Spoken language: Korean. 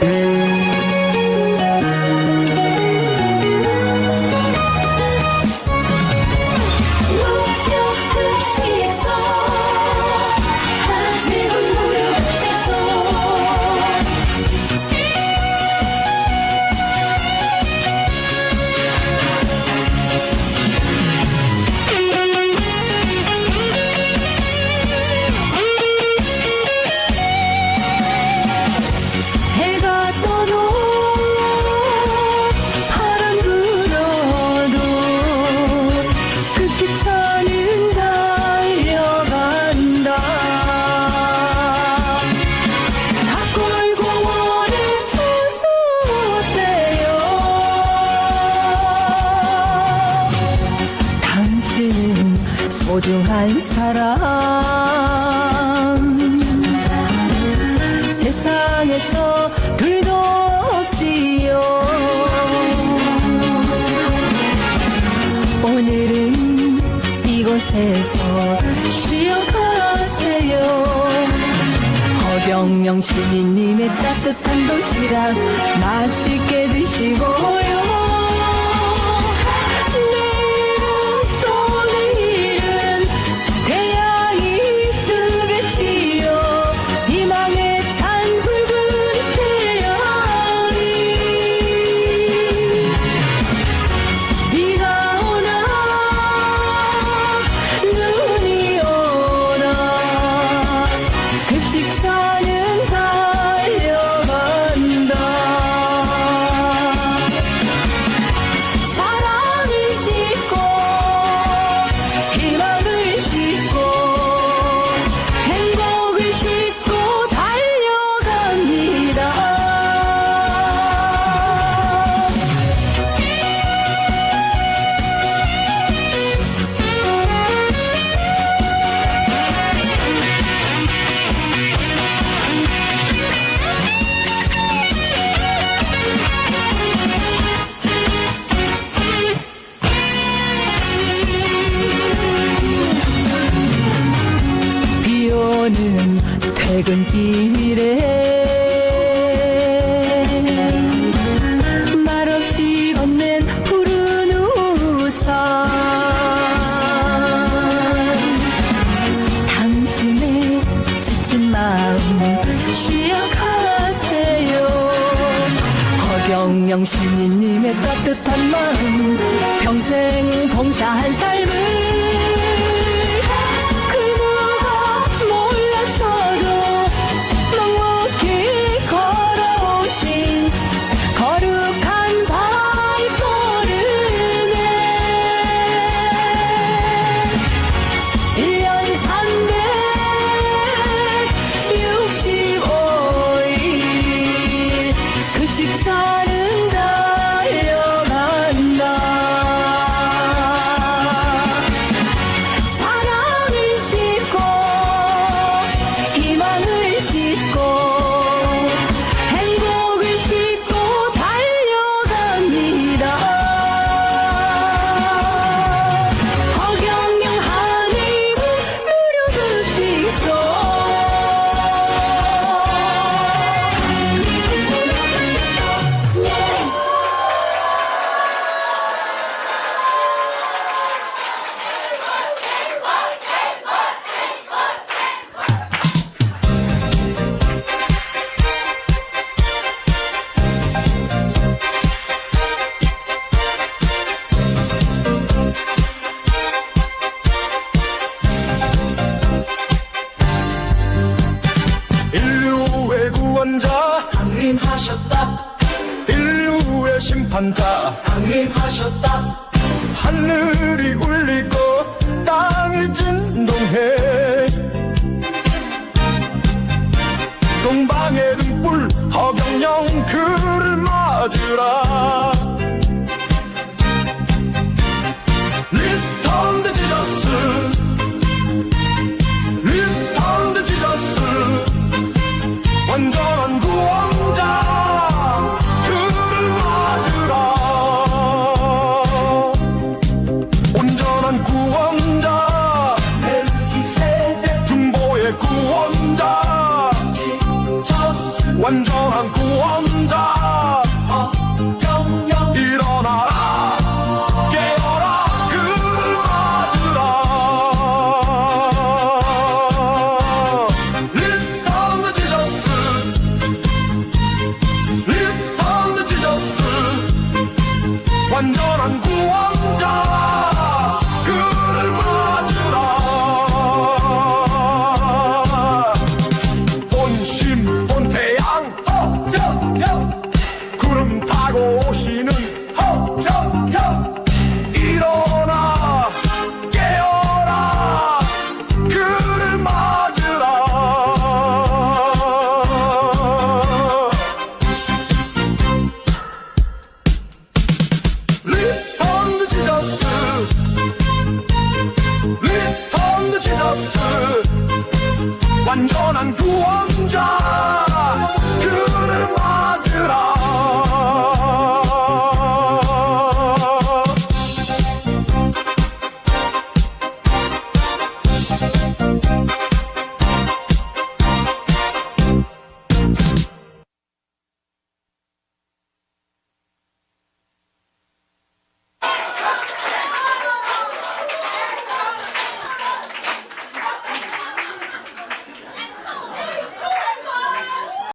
Yeah. 소중한 사람. 세상에서 둘도 없지요. 오늘은 이곳에서 쉬어가세요. 허경영 시민님의 따뜻한 도시락 맛있게 드시고요 비 오는 퇴근길에 말없이 건넨 푸른 우산. 당신의 지친 마음 쉬어가세요. 허경영 시민님의 따뜻한 마음 평생 봉사한 삶 yüksek sağ 강림하셨다. 인류의 심판자. 강림하셨다. 하늘이 울리고 땅이 진동해. 동방의 등불 허경영 그를 맞으라 看长安故万妖难过我。